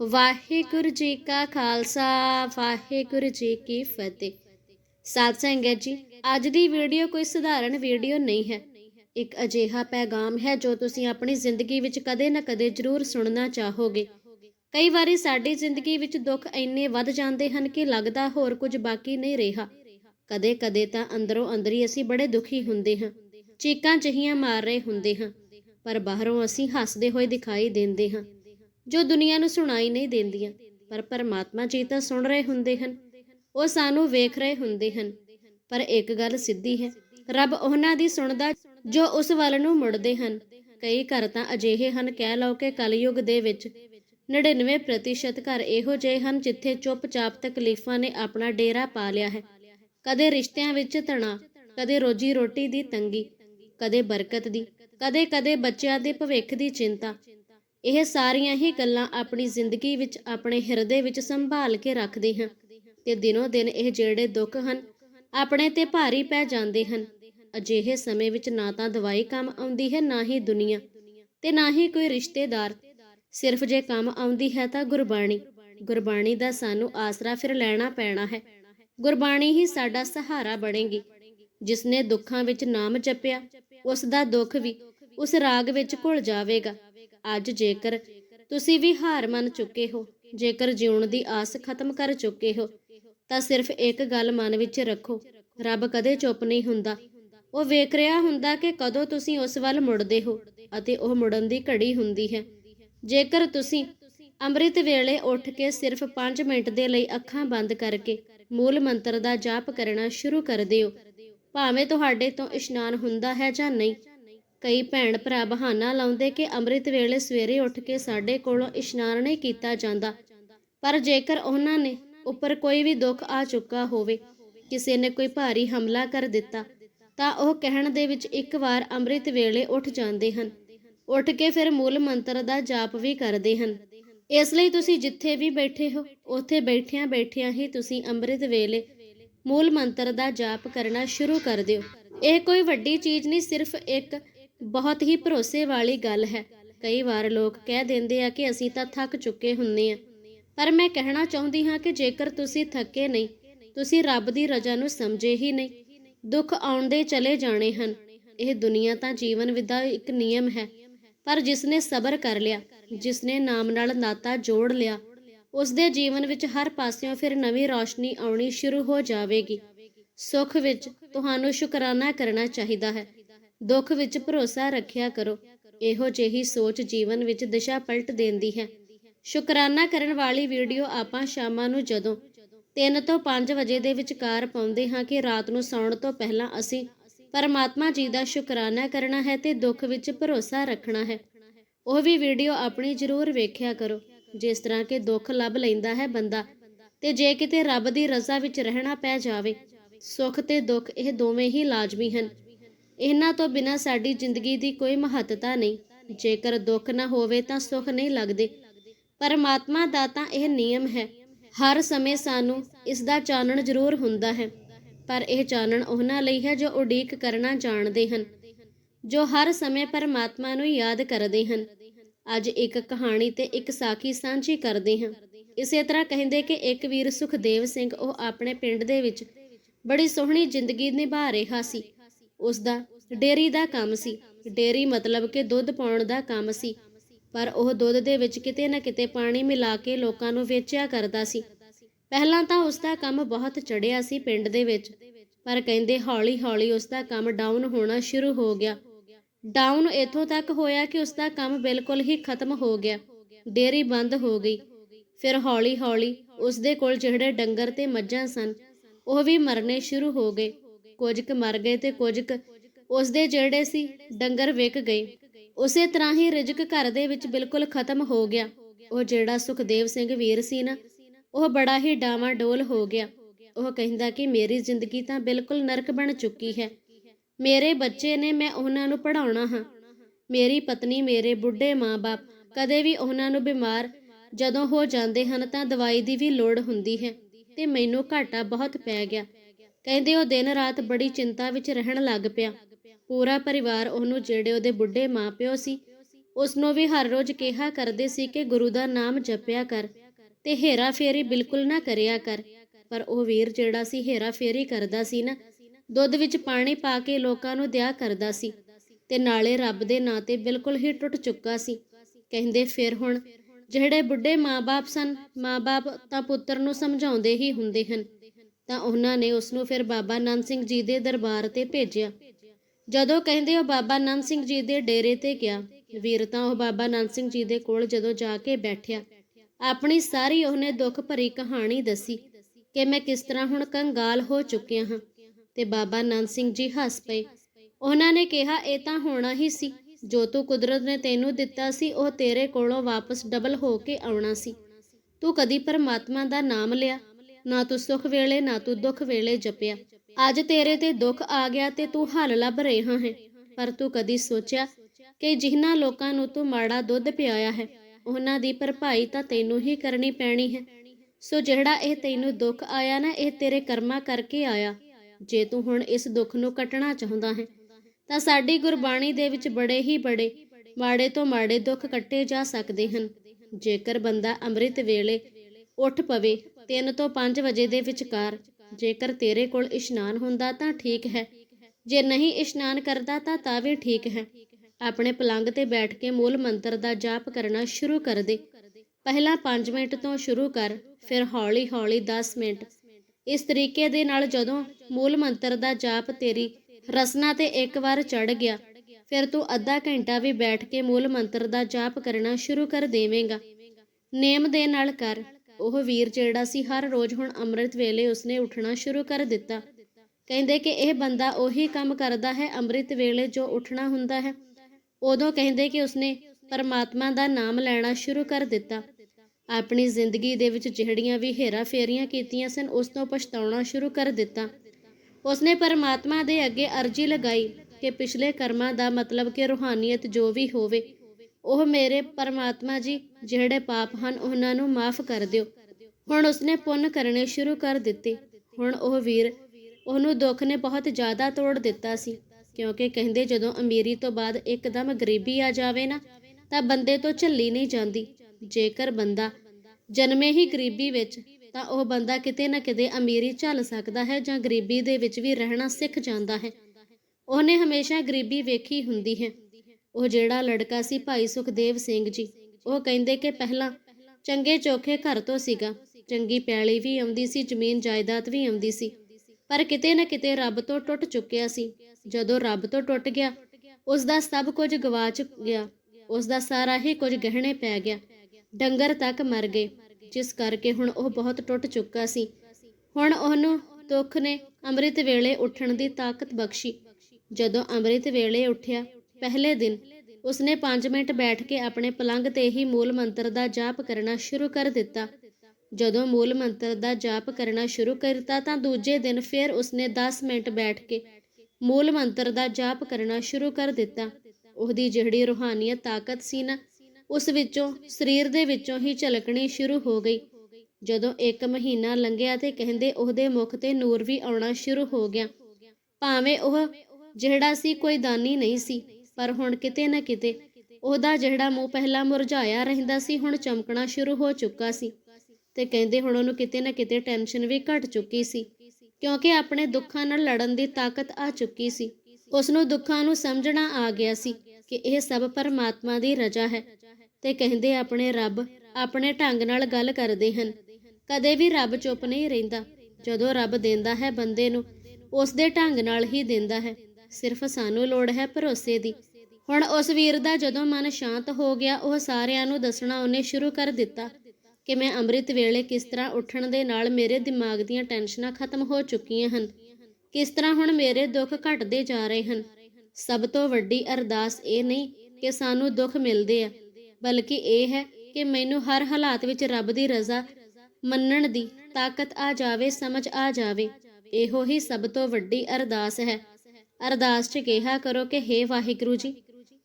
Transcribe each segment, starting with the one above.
ਵਾਹਿਗੁਰੂ ਜੀ ਕਾ ਖਾਲਸਾ, ਵਾਹਿਗੁਰੂ ਜੀ ਕੀ ਫਤਿਹ। ਸਾਧ ਸੰਗਤ ਜੀ, ਅੱਜ ਦੀ ਵੀਡੀਓ ਕੋਈ ਸਧਾਰਨ ਵੀਡੀਓ ਨਹੀਂ ਹੈ। ਇੱਕ ਅਜਿਹਾ ਪੈਗਾਮ ਹੈ ਜੋ ਤੁਸੀਂ ਆਪਣੀ ਜ਼ਿੰਦਗੀ ਵਿੱਚ ਕਦੇ ਨਾ ਕਦੇ ਜ਼ਰੂਰ ਸੁਣਨਾ ਚਾਹੋਗੇ। ਕਈ ਵਾਰੀ ਸਾਡੀ ਜ਼ਿੰਦਗੀ ਵਿੱਚ ਦੁੱਖ ਇੰਨੇ ਵੱਧ ਜਾਂਦੇ ਹਨ ਕਿ ਲੱਗਦਾ ਹੋਰ ਕੁਝ ਬਾਕੀ ਨਹੀਂ ਰਿਹਾ। ਕਦੇ-ਕਦੇ ਤਾਂ ਅੰਦਰੋਂ ਅੰਦਰੀ ਅਸੀਂ ਬੜੇ ਦੁਖੀ ਹੁੰਦੇ ਹਾਂ, ਚੀਕਾਂ ਜਹੀਆਂ ਮਾਰ ਰਹੇ ਹੁੰਦੇ ਹਾਂ, ਪਰ ਬਾਹਰੋਂ ਅਸੀਂ ਹੱਸਦੇ ਹੋਏ ਦਿਖਾਈ ਦਿੰਦੇ ਹਾਂ। ਜੋ ਦੁਨੀਆ ਨੂੰ ਸੁਣਾਈ ਨਹੀਂ ਦਿੰਦੀਆਂ, ਪਰ ਪਰਮਾਤਮਾ ਜੀ ਤਾਂ ਸੁਣ ਰਹੇ ਹੁੰਦੇ ਹਨ। ਉਹ ਸਾਨੂੰ ਵੇਖ ਰਹੇ ਹੁੰਦੇ ਹਨ। ਪਰ ਇੱਕ ਗੱਲ ਸਿੱਧੀ ਹੈ, ਰੱਬ ਉਹਨਾਂ ਦੀ ਸੁਣਦਾ ਜੋ ਉਸ ਵੱਲ ਨੂੰ ਮੁੜਦੇ ਹਨ। ਕਈ ਘਰ ਤਾਂ ਅਜਿਹੇ ਹਨ, ਕਹਿ ਲਓ ਕਿ ਕਲਯੁਗ ਦੇ ਵਿੱਚ 99% ਘਰ ਇਹੋ ਜਿਹੇ ਹਨ ਜਿੱਥੇ ਚੁੱਪਚਾਪ ਤਕਲੀਫਾਂ ਨੇ ਆਪਣਾ ਡੇਰਾ ਪਾ ਲਿਆ ਹੈ। ਕਦੇ ਰਿਸ਼ਤਿਆਂ ਵਿੱਚ ਤਣਾ ਕਦੇ ਰੋਜੀ ਰੋਟੀ ਦੀ ਤੰਗੀ, ਕਦੇ ਬਰਕਤ ਦੀ, ਕਦੇ-ਕਦੇ ਬੱਚਿਆਂ ਦੇ ਭਵਿੱਖ ਦੀ ਚਿੰਤਾ। ਇਹ ਸਾਰੀਆਂ ਹੀ ਗੱਲਾਂ ਆਪਣੀ ਜ਼ਿੰਦਗੀ ਵਿੱਚ, ਆਪਣੇ ਹਿਰਦੇ ਵਿੱਚ ਸੰਭਾਲ ਕੇ ਰੱਖਦੇ ਹਾਂ ਤੇ ਦਿਨੋ ਦਿਨ ਇਹ ਜਿਹੜੇ ਦੁੱਖ ਹਨ, ਆਪਣੇ ਤੇ ਭਾਰੀ ਪੈ ਜਾਂਦੇ ਹਨ। ਅਜਿਹੇ ਸਮੇਂ ਵਿੱਚ ਨਾ ਤਾਂ ਦਵਾਈ ਕੰਮ ਆਉਂਦੀ ਹੈ, ਨਾ ਹੀ ਦੁਨੀਆ ਤੇ ਨਾ ਹੀ ਕੋਈ ਰਿਸ਼ਤੇਦਾਰ। ਸਿਰਫ ਜੇ ਕੰਮ ਆਉਂਦੀ ਹੈ ਤਾਂ ਗੁਰਬਾਣੀ। ਗੁਰਬਾਣੀ ਦਾ ਸਾਨੂੰ ਆਸਰਾ ਫਿਰ ਲੈਣਾ ਪੈਣਾ ਹੈ। ਗੁਰਬਾਣੀ ਹੀ ਸਾਡਾ ਸਹਾਰਾ ਬਣੇਗੀ। ਜਿਸ ਨੇ ਦੁੱਖਾਂ ਵਿੱਚ ਨਾਮ ਜਪਿਆ ਉਸ ਦਾ ਦੁੱਖ ਵੀ ਉਸ ਰਾਗ ਵਿੱਚ ਘੁਲ ਜਾਵੇਗਾ। ਅੱਜ ਜੇਕਰ ਤੁਸੀਂ ਵੀ ਹਾਰ ਮੰਨ ਚੁੱਕੇ ਹੋ, ਜੇਕਰ ਜਿਉਣ ਦੀ ਆਸ ਖਤਮ ਕਰ ਚੁੱਕੇ ਹੋ, ਤਾਂ ਸਿਰਫ ਇੱਕ ਗੱਲ ਮਨ ਵਿੱਚ ਰੱਖੋ, ਰੱਬ ਕਦੇ ਚੁੱਪ ਨਹੀਂ ਹੁੰਦਾ। ਉਹ ਵੇਖ ਰਿਹਾ ਹੁੰਦਾ ਕਿ ਕਦੋਂ ਤੁਸੀਂ ਉਸ ਵੱਲ ਮੁੜਦੇ ਹੋ ਅਤੇ ਉਹ ਮੁੜਨ ਦੀ ਘੜੀ ਹੁੰਦੀ ਹੈ। ਜੇਕਰ ਤੁਸੀਂ ਅੰਮ੍ਰਿਤ ਵੇਲੇ ਉੱਠ ਕੇ ਸਿਰਫ 5 ਮਿੰਟ ਦੇ ਲਈ ਅੱਖਾਂ ਬੰਦ ਕਰਕੇ ਮੂਲ ਮੰਤਰ ਦਾ ਜਾਪ ਕਰਨਾ ਸ਼ੁਰੂ ਕਰ ਦਿਓ, ਭਾਵੇਂ ਤੁਹਾਡੇ ਤੋਂ ਇਸ਼ਨਾਨ ਹੁੰਦਾ ਹੈ ਜਾਂ ਨਹੀਂ ਕਈ ਭੈਣ ਭਰਾ ਬਹਾਨਾ ਲਾਉਂਦੇ ਕਿ ਅੰਮ੍ਰਿਤ ਵੇਲੇ ਸਵੇਰੇ ਉੱਠ ਕੇ ਸਾਡੇ ਕੋਲੋਂ ਇਸ਼ਨਾਨ ਨਹੀਂ ਕੀਤਾ ਜਾਂਦਾ। ਪਰ ਜੇਕਰ ਉਹਨਾਂ ਨੇ ਉੱਪਰ ਕੋਈ ਵੀ ਦੁੱਖ ਆ ਚੁੱਕਾ ਹੋਵੇ, ਕਿਸੇ ਨੇ ਕੋਈ ਭਾਰੀ ਹਮਲਾ ਕਰ ਦਿੱਤਾ, ਤਾਂ ਉਹ ਕਹਿਣ ਦੇ ਵਿੱਚ ਇੱਕ ਵਾਰ ਅੰਮ੍ਰਿਤ ਵੇਲੇ ਉੱਠ ਜਾਂਦੇ ਹਨ। ਉੱਠ ਕੇ ਫਿਰ ਮੂਲ ਮੰਤਰ ਦਾ ਜਾਪ ਵੀ ਕਰਦੇ ਹਨ। ਇਸ ਲਈ ਤੁਸੀਂ ਜਿੱਥੇ ਵੀ ਬੈਠੇ ਹੋ, ਉੱਥੇ ਬੈਠਿਆਂ ਬੈਠਿਆਂ ਹੀ ਤੁਸੀਂ ਅੰਮ੍ਰਿਤ ਵੇਲੇ ਮੂਲ ਮੰਤਰ ਦਾ ਜਾਪ ਕਰਨਾ ਸ਼ੁਰੂ ਕਰ ਦਿਓ। ਇਹ ਕੋਈ ਵੱਡੀ ਚੀਜ਼ ਨਹੀਂ, ਸਿਰਫ ਇੱਕ ਬਹੁਤ ਹੀ ਭਰੋਸੇ ਵਾਲੀ ਗੱਲ ਹੈ। ਕਈ ਵਾਰ ਲੋਕ ਕਹਿ ਦਿੰਦੇ ਆ ਕਿ ਅਸੀਂ ਤਾਂ ਥੱਕ ਚੁੱਕੇ ਹੁੰਨੇ ਆ। ਪਰ ਮੈਂ ਕਹਿਣਾ ਚਾਹੁੰਦੀ ਹਾਂ ਕਿ ਜੇਕਰ ਤੁਸੀਂ ਥੱਕੇ ਨਹੀਂ, ਤੁਸੀਂ ਰੱਬ ਦੀ ਰਜ਼ਾ ਨੂੰ ਸਮਝੇ ਹੀ ਨਹੀਂ। ਦੁੱਖ ਆਉਂਦੇ ਚਲੇ ਜਾਣੇ ਹਨ। ਇਹ ਦੁਨੀਆ ਤਾਂ ਜੀਵਨ ਵਿਦਾ ਇੱਕ ਨਿਯਮ ਹੈ। ਪਰ ਜਿਸ ਨੇ ਸਬਰ ਕਰ ਲਿਆ ਜਿਸ ਨੇ ਨਾਮ ਨਾਲ ਨਾਤਾ ਜੋੜ ਲਿਆ ਉਸ ਦੇ ਜੀਵਨ ਵਿੱਚ ਹਰ ਪਾਸਿਓਂ ਫਿਰ ਨਵੀਂ ਰੌਸ਼ਨੀ ਆਉਣੀ ਸ਼ੁਰੂ ਹੋ ਜਾਵੇਗੀ। ਸੁੱਖ ਵਿੱਚ ਤੁਹਾਨੂੰ ਸ਼ੁਕਰਾਨਾ ਕਰਨਾ ਚਾਹੀਦਾ ਹੈ। ਦੁੱਖ ਵਿੱਚ ਭਰੋਸਾ ਰੱਖਿਆ ਕਰੋ। ਇਹੋ ਜਿਹੀ ਸੋਚ ਜੀਵਨ ਵਿੱਚ ਦਿਸ਼ਾ ਪਲਟ ਦਿੰਦੀ ਹੈ। ਸ਼ੁਕਰਾਨਾ ਕਰਨ ਵਾਲੀ ਵੀਡੀਓ ਆਪਾਂ ਸ਼ਾਮਾਂ ਨੂੰ ਜਦੋਂ 3 ਤੋਂ 5 ਵਜੇ ਦੇ ਵਿਚਕਾਰ ਪਾਉਂਦੇ ਹਾਂ ਕਿ ਰਾਤ ਨੂੰ ਸੌਣ ਤੋਂ ਪਹਿਲਾਂ ਅਸੀਂ ਪਰਮਾਤਮਾ ਜੀ ਦਾ ਸ਼ੁਕਰਾਨਾ ਕਰਨਾ ਹੈ ਤੇ ਦੁੱਖ ਵਿੱਚ ਭਰੋਸਾ ਰੱਖਣਾ ਹੈ। ਉਹ ਵੀ ਵੀਡੀਓ ਆਪਣੀ ਜ਼ਰੂਰ ਵੇਖਿਆ ਕਰੋ। ਜਿਸ ਤਰ੍ਹਾਂ ਕਿ ਦੁੱਖ ਲੱਭ ਲੈਂਦਾ ਹੈ ਬੰਦਾ ਤੇ ਜੇ ਕਿਤੇ ਰੱਬ ਦੀ ਰਜ਼ਾ ਵਿੱਚ ਰਹਿਣਾ ਪੈ ਜਾਵੇ, ਸੁੱਖ ਤੇ ਦੁੱਖ ਇਹ ਦੋਵੇਂ ਹੀ ਲਾਜ਼ਮੀ ਹਨ। ਇਹਨਾਂ ਤੋਂ ਬਿਨਾਂ ਸਾਡੀ ਜ਼ਿੰਦਗੀ ਦੀ ਕੋਈ ਮਹੱਤਤਾ ਨਹੀਂ। ਜੇਕਰ ਦੁੱਖ ਨਾ ਹੋਵੇ ਤਾਂ ਸੁੱਖ ਨਹੀਂ ਲੱਗਦੇ। ਪਰਮਾਤਮਾ ਦਾ ਤਾਂ ਇਹ ਨਿਯਮ ਹੈ। ਹਰ ਸਮੇਂ ਸਾਨੂੰ ਇਸ ਦਾ ਚਾਨਣ ਜ਼ਰੂਰ ਹੁੰਦਾ ਹੈ। ਪਰ ਇਹ ਚਾਨਣ ਉਹਨਾਂ ਲਈ ਹੈ ਜੋ ਉਡੀਕ ਕਰਨਾ ਜਾਣਦੇ ਹਨ, ਜੋ ਹਰ ਸਮੇਂ ਪਰਮਾਤਮਾ ਨੂੰ ਯਾਦ ਕਰਦੇ ਹਨ। ਅੱਜ ਇੱਕ ਕਹਾਣੀ ਤੇ ਇੱਕ ਸਾਖੀ ਸਾਂਝੀ ਕਰਦੇ ਹਾਂ। ਇਸੇ ਤਰ੍ਹਾਂ ਕਹਿੰਦੇ ਕਿ ਇੱਕ ਵੀਰ ਸੁਖਦੇਵ ਸਿੰਘ, ਉਹ ਆਪਣੇ ਪਿੰਡ ਦੇ ਵਿੱਚ ਬੜੀ ਸੋਹਣੀ ਜ਼ਿੰਦਗੀ ਨਿਭਾ ਰਿਹਾ ਸੀ। ਉਸ ਦਾ ਡੇਰੀ ਦਾ ਕੰਮ ਸੀ। ਡੇਰੀ ਮਤਲਬ ਕਿ ਦੁੱਧ ਪਾਉਣ ਦਾ ਕੰਮ ਸੀ। ਪਰ ਉਹ ਦੁੱਧ ਦੇ ਵਿੱਚ ਕਿਤੇ ਨਾ ਕਿਤੇ ਪਾਣੀ ਮਿਲਾ ਕੇ ਲੋਕਾਂ ਨੂੰ ਵੇਚਿਆ ਕਰਦਾ ਸੀ। ਪਹਿਲਾਂ ਤਾਂ ਉਸ ਦਾ ਕੰਮ ਬਹੁਤ ਚੜਿਆ ਸੀ ਪਿੰਡ ਦੇ ਵਿੱਚ। ਪਰ ਕਹਿੰਦੇ ਹੌਲੀ-ਹੌਲੀ ਉਸ ਦਾ ਕੰਮ ਡਾਊਨ ਹੋਣਾ ਸ਼ੁਰੂ ਹੋ ਗਿਆ। ਡਾਊਨ ਇਥੋਂ ਤੱਕ ਹੋਇਆ ਕਿ ਉਸ ਦਾ ਕੰਮ ਬਿਲਕੁਲ ਹੀ ਖਤਮ ਹੋ ਗਿਆ। ਡੇਰੀ ਬੰਦ ਹੋ ਗਈ। ਫਿਰ ਹੌਲੀ-ਹੌਲੀ ਉਸ ਦੇ ਕੋਲ ਜਿਹੜੇ ਡੰਗਰ ਤੇ ਮੱਝਾਂ ਸਨ, ਉਹ ਵੀ ਮਰਨੇ ਸ਼ੁਰੂ ਹੋ ਗਏ। ਕੁਝ ਕੁ ਮਰ ਗਏ ਤੇ ਕੁਝ ਕੁ ਉਸ ਦੇ ਜਿਹੜੇ ਸੀ ਡੰਗਰ ਵਿਕ ਗਏ। ਉਸੇ ਤਰ੍ਹਾਂ ਹੀ ਰਿਜਕ ਘਰ ਦੇ ਵਿੱਚ ਬਿਲਕੁਲ ਖਤਮ ਹੋ ਗਿਆ। ਉਹ ਜਿਹੜਾ ਸੁਖਦੇਵ ਸਿੰਘ ਵੀਰ ਸੀ ਨਾ, ਉਹ ਬੜਾ ਹੀ ਡਾਵਾਂ ਡੋਲ ਹੋ ਗਿਆ। ਉਹ ਕਹਿੰਦਾ ਕਿ ਮੇਰੀ ਜ਼ਿੰਦਗੀ ਤਾਂ ਬਿਲਕੁਲ ਨਰਕ ਬਣ ਚੁੱਕੀ ਹੈ। ਮੇਰੇ ਬੱਚੇ ਨੇ ਮੈਂ ਉਹਨਾਂ ਨੂੰ ਪੜਾਉਣਾ ਹਾਂ। ਮੇਰੀ ਪਤਨੀ ਮੇਰੇ ਬੁੱਢੇ ਮਾਂ-ਬਾਪ ਕਦੇ ਵੀ ਉਹਨਾਂ ਨੂੰ ਬਿਮਾਰ ਜਦੋਂ ਹੋ ਜਾਂਦੇ ਹਨ ਤਾਂ ਦਵਾਈ ਦੀ ਵੀ ਲੋੜ ਹੁੰਦੀ ਹੈ ਤੇ ਮੈਨੂੰ ਘਾਟਾ ਬਹੁਤ ਪੈ ਗਿਆ। ਕਹਿੰਦੇ ਉਹ ਦਿਨ ਰਾਤ ਬੜੀ ਚਿੰਤਾ ਵਿੱਚ ਰਹਿਣ ਲੱਗ ਪਿਆ। ਪੂਰਾ ਪਰਿਵਾਰ ਉਹਨੂੰ ਜਿਹੜੇ ਉਹਦੇ ਬੁੱਢੇ ਮਾਪਿਓ ਸੀ ਉਸ ਨੂੰ ਵੀ ਹਰ ਰੋਜ਼ ਕਿਹਾ ਕਰਦੇ ਸੀ ਕਿ ਗੁਰੂ ਦਾ ਨਾਮ ਜਪਿਆ ਕਰ ਤੇ ਹੇਰਾ ਫੇਰੀ ਬਿਲਕੁਲ ਨਾ ਕਰਿਆ ਕਰ। ਪਰ ਉਹ ਵੀਰ ਜਿਹੜਾ ਸੀ ਹੇਰਾ ਫੇਰੀ ਕਰਦਾ ਸੀ ਨਾ, ਦੁੱਧ ਵਿੱਚ ਪਾਣੀ ਪਾ ਕੇ ਲੋਕਾਂ ਨੂੰ ਦਿਆ ਕਰਦਾ ਸੀ ਤੇ ਨਾਲੇ ਰੱਬ ਦੇ ਨਾਂ ਤੇ ਬਿਲਕੁਲ ਹੀ ਟੁੱਟ ਚੁੱਕਾ ਸੀ। ਕਹਿੰਦੇ ਫਿਰ ਹੁਣ ਜਿਹੜੇ ਬੁੱਢੇ ਮਾਪੇ ਸਨ ਮਾਪੇ ਤਾਂ ਪੁੱਤਰ ਨੂੰ ਸਮਝਾਉਂਦੇ ਹੀ ਹੁੰਦੇ ਹਨ। ਤਾਂ ਉਹਨਾਂ ਨੇ ਉਸ ਨੂੰ ਫਿਰ ਬਾਬਾ ਨੰਦ ਸਿੰਘ ਜੀ ਦੇ ਦਰਬਾਰ ਤੇ ਭੇਜਿਆ। ਜਦੋਂ ਕਹਿੰਦੇ ਉਹ ਬਾਬਾ ਨੰਦ ਸਿੰਘ ਜੀ ਦੇ ਡੇਰੇ ਤੇ ਗਿਆ, ਵੀਰ ਤਾਂ ਉਹ ਬਾਬਾ ਨੰਦ ਸਿੰਘ ਜੀ ਦੇ ਕੋਲ ਜਦੋਂ ਜਾ ਕੇ ਬੈਠਿਆ, ਆਪਣੀ ਸਾਰੀ ਉਹਨੇ ਦੁੱਖ ਭਰੀ ਕਹਾਣੀ ਦੱਸੀ ਕਿ ਮੈਂ ਕਿਸ ਤਰ੍ਹਾਂ ਹੁਣ ਕੰਗਾਲ ਹੋ ਚੁੱਕਿਆ ਹਾਂ ਤੇ ਬਾਬਾ ਨੰਦ ਸਿੰਘ ਜੀ ਹੱਸ ਪਏ। ਉਹਨਾਂ ਨੇ ਕਿਹਾ, ਇਹ ਤਾਂ ਹੋਣਾ ਹੀ ਸੀ। ਜੋ ਤੂੰ ਕੁਦਰਤ ਨੇ ਤੈਨੂੰ ਦਿੱਤਾ ਸੀ, ਉਹ ਤੇਰੇ ਕੋਲੋਂ ਵਾਪਸ ਡਬਲ ਹੋ ਕੇ ਆਉਣਾ ਸੀ। ਤੂੰ ਕਦੀ ਪਰਮਾਤਮਾ ਦਾ ਨਾਮ ਲਿਆ। ਨਾ ਤੂੰ ਸੁਖ ਵੇਲੇ, ਨਾ ਤੂੰ ਦੁੱਖ ਵੇਲੇ ਜਪਿਆ। ਅੱਜ ਤੇਰੇ ਤੇ ਦੁੱਖ ਆ ਗਿਆ ਤੇ ਤੂੰ ਹੱਲ ਲੱਭ ਰਿਹਾ ਹੈ। ਪਰ ਤੂੰ ਕਦੀ ਸੋਚਿਆ ਕਿ ਜਿਨ੍ਹਾਂ ਲੋਕਾਂ ਨੂੰ ਤੂੰ ਮਾੜਾ ਦੁੱਧ ਪਿਆਇਆ ਹੈ, ਉਹਨਾਂ ਦੀ ਭਰਪਾਈ ਤਾਂ ਤੈਨੂੰ ਹੀ ਕਰਨੀ ਪੈਣੀ ਹੈ। ਸੋ ਜਿਹੜਾ ਇਹ ਤੈਨੂੰ ਦੁੱਖ ਆਇਆ ਨਾ, ਇਹ ਤੇਰੇ ਕਰਮਾਂ ਕਰਕੇ ਆਇਆ। ਜੇ ਤੂੰ ਹੁਣ ਇਸ ਦੁੱਖ ਨੂੰ ਕੱਟਣਾ ਚਾਹੁੰਦਾ ਹੈ, ਤਾਂ ਸਾਡੀ ਗੁਰਬਾਣੀ ਦੇ ਵਿੱਚ ਬੜੇ ਹੀ ਬੜੇ, ਮਾੜੇ ਤੋਂ ਮਾੜੇ ਦੁੱਖ ਕੱਟੇ ਜਾ ਸਕਦੇ ਹਨ। ਜੇਕਰ ਬੰਦਾ ਅੰਮ੍ਰਿਤ ਵੇਲੇ ਉੱਠ ਪਵੇ 3 ਤੋਂ 5 ਵਜੇ ਦੇ ਵਿਚਕਾਰ। ਜੇਕਰ ਤੇਰੇ ਕੋਲ ਇਸ਼ਨਾਨ ਹੁੰਦਾ ਤਾਂ ਠੀਕ ਹੈ। ਜੇ ਨਹੀਂ ਇਸ਼ਨਾਨ ਕਰਦਾ ਤਾਂ ਤਾਂ ਵੀ ਠੀਕ ਹੈ। ਆਪਣੇ ਪਲੰਗ ਤੇ ਬੈਠ ਕੇ ਮੂਲ ਮੰਤਰ ਦਾ ਜਾਪ ਕਰਨਾ ਸ਼ੁਰੂ ਕਰ ਦੇ। ਪਹਿਲਾਂ 5 ਮਿੰਟ ਤੋਂ ਸ਼ੁਰੂ ਕਰ, ਫਿਰ ਹੌਲੀ-ਹੌਲੀ 10 ਮਿੰਟ। ਇਸ ਤਰੀਕੇ ਦੇ ਨਾਲ ਜਦੋਂ ਮੂਲ ਮੰਤਰ ਦਾ ਜਾਪ ਤੇਰੀ ਰਸਨਾ ਤੇ ਇੱਕ ਵਾਰ ਚੜ ਗਿਆ, ਫਿਰ ਤੂੰ ਅੱਧਾ ਘੰਟਾ ਵੀ ਬੈਠ ਕੇ ਮੂਲ ਮੰਤਰ ਦਾ ਜਾਪ ਕਰਨਾ ਸ਼ੁਰੂ ਕਰ ਦੇਵੇਂਗਾ। ਨੇਮ ਦੇ ਨਾਲ ਕਰ ਉਹ ਵੀਰ ਜਿਹੜਾ ਸੀ, ਹਰ ਰੋਜ਼ ਹੁਣ ਅੰਮ੍ਰਿਤ ਵੇਲੇ ਉਸਨੇ ਉੱਠਣਾ ਸ਼ੁਰੂ ਕਰ ਦਿੱਤਾ। ਕਹਿੰਦੇ ਕਿ ਇਹ ਬੰਦਾ ਉਹੀ ਕੰਮ ਕਰਦਾ ਹੈ ਅੰਮ੍ਰਿਤ ਵੇਲੇ ਜੋ ਉੱਠਣਾ ਹੁੰਦਾ ਹੈ। ਉਦੋਂ ਕਹਿੰਦੇ ਕਿ ਉਸਨੇ ਪਰਮਾਤਮਾ ਦਾ ਨਾਮ ਲੈਣਾ ਸ਼ੁਰੂ ਕਰ ਦਿੱਤਾ। ਆਪਣੀ ਜ਼ਿੰਦਗੀ ਦੇ ਵਿੱਚ ਜਿਹੜੀਆਂ ਵੀ ਹੇਰਾ ਫੇਰੀਆਂ ਕੀਤੀਆਂ ਸਨ, ਉਸ ਤੋਂ ਪਛਤਾਉਣਾ ਸ਼ੁਰੂ ਕਰ ਦਿੱਤਾ। ਉਸਨੇ ਪਰਮਾਤਮਾ ਦੇ ਅੱਗੇ ਅਰਜ਼ੀ ਲਗਾਈ ਕਿ ਪਿਛਲੇ ਕਰਮਾਂ ਦਾ ਮਤਲਬ ਕਿ ਰੂਹਾਨੀਅਤ ਜੋ ਵੀ ਹੋਵੇ ਉਹ ਮੇਰੇ ਪਰਮਾਤਮਾ ਜੀ, ਜਿਹੜੇ ਪਾਪ ਹਨ, ਉਹਨਾਂ ਨੂੰ ਮਾਫ ਕਰ ਦਿਓ। ਹੁਣ ਉਸਨੇ ਪੁੰਨ ਕਰਨੇ ਸ਼ੁਰੂ ਕਰ ਦਿੱਤੇ। ਹੁਣ ਉਹ ਵੀਰ ਉਹਨੂੰ ਦੁੱਖ ਨੇ ਬਹੁਤ ਜ਼ਿਆਦਾ ਤੋੜ ਦਿੱਤਾ ਸੀ, ਕਿਉਂਕਿ ਕਹਿੰਦੇ ਜਦੋਂ ਅਮੀਰੀ ਤੋਂ ਬਾਅਦ ਇੱਕਦਮ ਗਰੀਬੀ ਆ ਜਾਵੇ ਨਾ, ਤਾਂ ਬੰਦੇ ਤੋਂ ਝੱਲੀ ਨਹੀਂ ਜਾਂਦੀ। ਜੇਕਰ ਬੰਦਾ ਜਨਮੇ ਹੀ ਗਰੀਬੀ ਵਿੱਚ, ਤਾਂ ਉਹ ਬੰਦਾ ਕਿਤੇ ਨਾ ਕਿਤੇ ਅਮੀਰੀ ਝੱਲ ਸਕਦਾ ਹੈ ਜਾਂ ਗਰੀਬੀ ਦੇ ਵਿੱਚ ਵੀ ਰਹਿਣਾ ਸਿੱਖ ਜਾਂਦਾ ਹੈ। ਉਹਨੇ ਹਮੇਸ਼ਾ ਗਰੀਬੀ ਵੇਖੀ ਹੁੰਦੀ ਹੈ। ਉਹ ਜਿਹੜਾ ਲੜਕਾ ਸੀ ਭਾਈ ਸੁਖਦੇਵ ਸਿੰਘ ਜੀ, ਉਹ ਕਹਿੰਦੇ ਕਿ ਪਹਿਲਾਂ ਚੰਗੇ ਚੋਖੇ ਘਰ ਤੋਂ ਸੀਗਾ। ਚੰਗੀ ਪੈਲੀ ਵੀ ਆਉਂਦੀ ਸੀ, ਜ਼ਮੀਨ ਜਾਇਦਾਦ ਵੀ ਆਉਂਦੀ ਸੀ। ਪਰ ਕਿਤੇ ਨਾ ਕਿਤੇ ਰੱਬ ਤੋਂ ਟੁੱਟ ਚੁੱਕਿਆ ਸੀ। ਜਦੋਂ ਰੱਬ ਤੋਂ ਟੁੱਟ ਗਿਆ ਉਸ ਦਾ ਸਭ ਕੁਝ ਗਵਾਚ ਗਿਆ। ਉਸ ਦਾ ਸਾਰਾ ਹੀ ਕੁਝ ਗਹਿਣੇ ਪੈ ਗਿਆ। ਡੰਗਰ ਤੱਕ ਮਰ ਗਏ। ਜਿਸ ਕਰਕੇ ਹੁਣ ਉਹ ਬਹੁਤ ਟੁੱਟ ਚੁੱਕਾ ਸੀ। ਹੁਣ ਉਹਨੂੰ ਦੁੱਖ ਨੇ ਅੰਮ੍ਰਿਤ ਵੇਲੇ ਉੱਠਣ ਦੀ ਤਾਕਤ ਬਖਸ਼ੀ। ਜਦੋਂ ਅੰਮ੍ਰਿਤ ਵੇਲੇ ਉੱਠਿਆ ਪਹਿਲੇ ਦਿਨ ਉਸਨੇ 5 ਮਿੰਟ ਬੈਠ ਕੇ ਆਪਣੇ ਪਲੰਗ ਤੇ ਹੀ ਮੂਲ ਮੰਤਰ ਦਾ ਜਾਪ ਕਰਨਾ ਸ਼ੁਰੂ ਕਰ ਦਿੱਤਾ। ਜਦੋਂ ਮੂਲ ਮੰਤਰ ਦਾ ਜਾਪ ਕਰਨਾ ਸ਼ੁਰੂ ਕਰਤਾ ਤਾਂ ਦੂਜੇ ਦਿਨ ਫਿਰ ਉਸਨੇ 10 ਮਿੰਟ ਬੈਠ ਕੇ ਮੂਲ ਮੰਤਰ ਦਾ ਜਾਪ ਕਰਨਾ ਸ਼ੁਰੂ ਕਰ ਦਿੱਤਾ। ਉਹਦੀ ਜਿਹੜੀ ਰੂਹਾਨੀਅਤ ਤਾਕਤ ਸੀ ਨਾ, ਉਸ ਵਿੱਚੋਂ, ਸਰੀਰ ਦੇ ਵਿੱਚੋਂ ਹੀ ਝਲਕਣੀ ਸ਼ੁਰੂ ਹੋ ਗਈ। ਜਦੋਂ ਇੱਕ ਮਹੀਨਾ ਲੰਘਿਆ ਤੇ ਕਹਿੰਦੇ ਉਹਦੇ ਮੁਖ ਤੇ ਨੂਰ ਵੀ ਆਉਣਾ ਸ਼ੁਰੂ ਹੋ ਗਿਆ। ਭਾਵੇਂ ਉਹ ਜਿਹੜਾ ਸੀ ਕੋਈ ਦਾਨੀ ਨਹੀਂ ਸੀ ਪਰ ਹੁਣ ਕਿਤੇ ਨਾ ਕਿਤੇ ਉਹਦਾ ਜਿਹੜਾ ਮੂੰਹ ਪਹਿਲਾਂ ਮੁਰਝਾਇਆ ਰਹਿੰਦਾ ਸੀ, ਹੁਣ ਚਮਕਣਾ ਸ਼ੁਰੂ ਹੋ ਚੁੱਕਾ ਸੀ ਤੇ ਕਹਿੰਦੇ ਹੁਣ ਉਹਨੂੰ ਕਿਤੇ ਨਾ ਕਿਤੇ ਟੈਨਸ਼ਨ ਵੀ ਘਟ ਚੁੱਕੀ ਸੀ, ਕਿਉਂਕਿ ਆਪਣੇ ਦੁੱਖਾਂ ਨਾਲ ਲੜਨ ਦੀ ਤਾਕਤ ਆ ਚੁੱਕੀ ਸੀ। ਉਸ ਨੂੰ ਦੁੱਖਾਂ ਨੂੰ ਸਮਝਣਾ ਆ ਗਿਆ ਸੀ ਕਿ ਇਹ ਸਭ ਪਰਮਾਤਮਾ ਦੀ ਰਜ਼ਾ ਹੈ ਤੇ ਕਹਿੰਦੇ ਆਪਣੇ ਰੱਬ ਆਪਣੇ ਢੰਗ ਨਾਲ ਗੱਲ ਕਰਦੇ ਹਨ। ਕਦੇ ਵੀ ਰੱਬ ਚੁੱਪ ਨਹੀਂ ਰਹਿੰਦਾ, ਜਦੋਂ ਰੱਬ ਦਿੰਦਾ ਹੈ ਬੰਦੇ ਨੂੰ ਉਸ ਦੇ ਢੰਗ ਨਾਲ ਹੀ ਦਿੰਦਾ ਹੈ। ਸਿਰਫ ਸਾਨੂੰ ਲੋੜ ਹੈ ਭਰੋਸੇ ਦੀ। ਹੁਣ ਉਸ ਵੀਰ ਦਾ ਜਦੋਂ ਮਨ ਸ਼ਾਂਤ ਹੋ ਗਿਆ, ਉਹ ਸਾਰਿਆਂ ਨੂੰ ਦੱਸਣਾ ਉਹਨੇ ਸ਼ੁਰੂ ਕਰ ਦਿੱਤਾ ਕਿ ਮੈਂ ਅੰਮ੍ਰਿਤ ਵੇਲੇ ਕਿਸ ਤਰ੍ਹਾਂ ਉੱਠਣ ਦੇ ਨਾਲ ਮੇਰੇ ਦਿਮਾਗ ਦੀਆਂ ਟੈਨਸ਼ਨਾਂ ਖਤਮ ਹੋ ਚੁੱਕੀਆਂ ਹਨ। ਕਿਸ ਤਰ੍ਹਾਂ ਹੁਣ ਮੇਰੇ ਦੁੱਖ ਘਟਦੇ ਜਾ ਰਹੇ ਹਨ। ਸਭ ਤੋਂ ਵੱਡੀ ਅਰਦਾਸ ਇਹ ਨਹੀਂ ਕਿ ਸਾਨੂੰ ਦੁੱਖ ਮਿਲਦੇ ਆ, ਬਲਕਿ ਇਹ ਹੈ ਕਿ ਮੈਨੂੰ ਹਰ ਹਾਲਾਤ ਵਿੱਚ ਰੱਬ ਦੀ ਰਜ਼ਾ ਮੰਨਣ ਦੀ ਤਾਕਤ ਆ ਜਾਵੇ, ਸਮਝ ਆ ਜਾਵੇ। ਇਹੋ ਹੀ ਸਭ ਤੋਂ ਵੱਡੀ ਅਰਦਾਸ ਹੈ। ਅਰਦਾਸ 'ਚ ਕਿਹਾ ਕਰੋ ਕਿ हे ਵਾਹਿਗੁਰੂ ਜੀ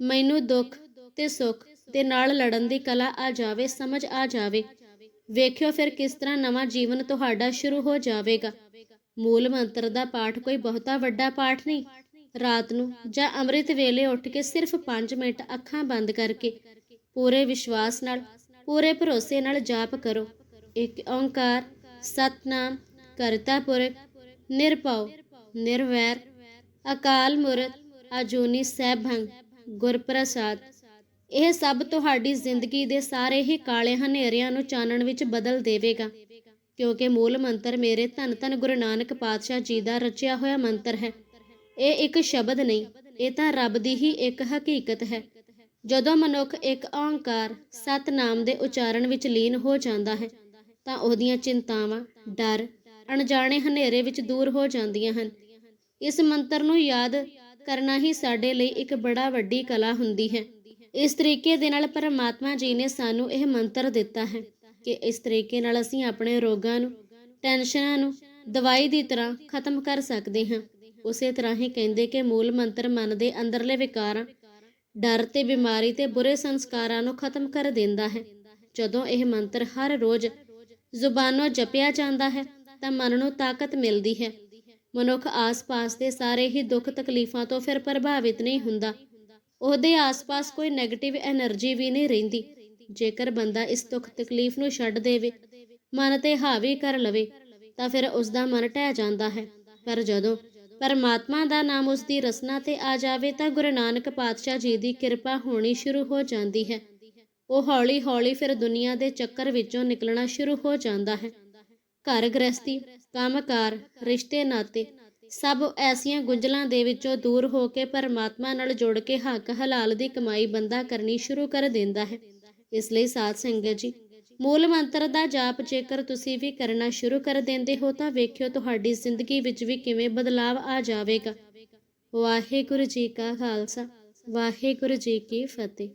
ਮੈਨੂੰ ਦੁੱਖ ਤੇ ਸੁੱਖ ਦੇ ਨਾਲ ਲੜਨ ਦੀ ਕਲਾ ਆ ਜਾਵੇ, ਸਮਝ ਆ ਜਾਵੇ। ਵੇਖਿਓ ਫਿਰ ਕਿਸ ਤਰ੍ਹਾਂ ਨਵਾਂ ਜੀਵਨ ਤੁਹਾਡਾ ਸ਼ੁਰੂ ਹੋ ਜਾਵੇਗਾ। ਮੂਲ ਮੰਤਰ ਦਾ ਪਾਠ ਕੋਈ ਬਹੁਤਾ ਵੱਡਾ ਪਾਠ ਨਹੀਂ। ਰਾਤ ਨੂੰ ਜਾਂ ਅੰਮ੍ਰਿਤ ਵੇਲੇ ਉੱਠ ਕੇ ਸਿਰਫ 5 ਮਿੰਟ ਅੱਖਾਂ ਬੰਦ ਕਰਕੇ ਪੂਰੇ ਵਿਸ਼ਵਾਸ ਨਾਲ, ਪੂਰੇ ਭਰੋਸੇ ਨਾਲ ਜਾਪ ਕਰੋ। ਇੱਕ ਓੰਕਾਰ, ਸਤਨਾਮ, ਕਰਤਾ ਪੁਰਖ, ਨਿਰਭਉ, ਨਿਰਵੈਰ, ਅਕਾਲ ਮੂਰਤ ਅਜੂਨੀ ਸੈਭੰ ਗੁਰਪ੍ਰਸਾਦ, ਇਹ ਸਭ ਤੁਹਾਡੀ ਜ਼ਿੰਦਗੀ ਦੇ ਸਾਰੇ ਹੀ ਕਾਲੇ ਹਨੇਰਿਆਂ ਨੂੰ ਚਾਨਣ ਵਿੱਚ ਬਦਲ ਦੇਵੇਗਾ, ਕਿਉਂਕਿ ਮੂਲ ਮੰਤਰ ਮੇਰੇ ਧੰਨ ਧੰਨ ਗੁਰੂ ਨਾਨਕ ਪਾਤਸ਼ਾਹ ਜੀ ਦਾ ਰਚਿਆ ਹੋਇਆ ਮੰਤਰ ਹੈ। ਇਹ ਇੱਕ ਸ਼ਬਦ ਨਹੀਂ, ਇਹ ਤਾਂ ਰੱਬ ਦੀ ਹੀ ਇੱਕ ਹਕੀਕਤ ਹੈ। ਜਦੋਂ ਮਨੁੱਖ ਇੱਕ ਓੰਕਾਰ ਸਤਨਾਮ ਦੇ ਉਚਾਰਨ ਵਿੱਚ ਲੀਨ ਹੋ ਜਾਂਦਾ ਹੈ, ਤਾਂ ਉਹਦੀਆਂ ਚਿੰਤਾਵਾਂ, ਡਰ, ਅਣਜਾਣੇ ਹਨੇਰੇ ਵਿੱਚ ਦੂਰ ਹੋ ਜਾਂਦੀਆਂ ਹਨ। ਇਸ ਮੰਤਰ ਨੂੰ ਯਾਦ ਕਰਨਾ ਹੀ ਸਾਡੇ ਲਈ ਇੱਕ ਬੜਾ ਵੱਡੀ ਕਲਾ ਹੁੰਦੀ ਹੈ। ਇਸ ਤਰੀਕੇ ਦੇ ਨਾਲ ਪਰਮਾਤਮਾ ਜੀ ਨੇ ਸਾਨੂੰ ਇਹ ਮੰਤਰ ਦਿੱਤਾ ਹੈ ਕਿ ਇਸ ਤਰੀਕੇ ਨਾਲ ਅਸੀਂ ਆਪਣੇ ਰੋਗਾਂ ਨੂੰ, ਟੈਨਸ਼ਨਾਂ ਨੂੰ ਦਵਾਈ ਦੀ ਤਰ੍ਹਾਂ ਖਤਮ ਕਰ ਸਕਦੇ ਹਾਂ। ਉਸੇ ਤਰ੍ਹਾਂ ਹੀ ਕਹਿੰਦੇ ਕਿ ਮੂਲ ਮੰਤਰ ਮਨ ਦੇ ਅੰਦਰਲੇ ਵਿਕਾਰਾਂ, ਡਰ ਤੇ ਬਿਮਾਰੀ ਤੇ ਬੁਰੇ ਸੰਸਕਾਰਾਂ ਨੂੰ ਖਤਮ ਕਰ ਦਿੰਦਾ ਹੈ। ਜਦੋਂ ਇਹ ਮੰਤਰ ਹਰ ਰੋਜ਼ ਜ਼ੁਬਾਨੋਂ ਜਪਿਆ ਜਾਂਦਾ ਹੈ ਤਾਂ ਮਨ ਨੂੰ ਤਾਕਤ ਮਿਲਦੀ ਹੈ। ਮਨੁੱਖ ਆਸ-ਪਾਸ ਦੇ ਸਾਰੇ ਹੀ ਦੁੱਖ ਤਕਲੀਫਾਂ ਤੋਂ ਫਿਰ ਪ੍ਰਭਾਵਿਤ ਨਹੀਂ ਹੁੰਦਾ। ਉਹਦੇ ਆਸ-ਪਾਸ ਕੋਈ 네ਗੇਟਿਵ એનર્ਜੀ ਵੀ ਨਹੀਂ ਰਹਿੰਦੀ। ਜੇਕਰ ਬੰਦਾ ਇਸ ਦੁੱਖ ਤਕਲੀਫ ਨੂੰ ਛੱਡ ਦੇਵੇ, ਮਨ ਤੇ ਹਾਵੀ ਕਰ ਲਵੇ, ਤਾਂ ਫਿਰ ਉਸ ਦਾ ਮਨ ਟਹਿ ਜਾਂਦਾ ਹੈ। ਪਰ ਜਦੋਂ ਪਰਮਾਤਮਾ ਦਾ ਨਾਮ ਉਸ ਦੀ ਰਸਨਾ ਤੇ ਆ ਜਾਵੇ, ਤਾਂ ਗੁਰੂ ਨਾਨਕ ਪਾਤਸ਼ਾਹ ਜੀ ਦੀ ਕਿਰਪਾ ਹੋਣੀ ਸ਼ੁਰੂ ਹੋ ਜਾਂਦੀ ਹੈ। ਉਹ ਹੌਲੀ-ਹੌਲੀ ਫਿਰ ਦੁਨੀਆ ਦੇ ਚੱਕਰ ਵਿੱਚੋਂ ਨਿਕਲਣਾ ਸ਼ੁਰੂ ਹੋ ਜਾਂਦਾ ਹੈ। ਘਰ ਗ੍ਰਸਤੀ ਕੰਮਕਾਰ, ਰਿਸ਼ਤੇ, ਨਾਤੇ, ਸਭ ਐਸੀਆਂ ਗੁੰਝਲਾਂ ਦੇ ਵਿੱਚੋਂ ਦੂਰ ਹੋ ਕੇ ਪਰਮਾਤਮਾ ਨਾਲ ਜੁੜ ਕੇ ਹੱਕ, ਹਲਾਲ ਦੀ ਕਮਾਈ ਬੰਦਾ ਕਰਨੀ ਸ਼ੁਰੂ ਕਰ ਦਿੰਦਾ ਹੈ। ਇਸ ਲਈ ਸਾਧ ਸੰਗਤ ਜੀ, ਮੂਲ ਮੰਤਰ ਦਾ ਜਾਪ ਜੇਕਰ ਤੁਸੀਂ ਵੀ ਕਰਨਾ ਸ਼ੁਰੂ ਕਰ ਦਿੰਦੇ ਹੋ ਤਾਂ ਵੇਖਿਓ ਤੁਹਾਡੀ ਜ਼ਿੰਦਗੀ ਵਿੱਚ ਵੀ ਕਿਵੇਂ ਬਦਲਾਵ ਆ ਜਾਵੇਗਾ। ਵਾਹਿਗੁਰੂ ਜੀ ਕਾ ਖਾਲਸਾ, ਵਾਹਿਗੁਰੂ ਜੀ ਕੀ ਫਤਿਹ।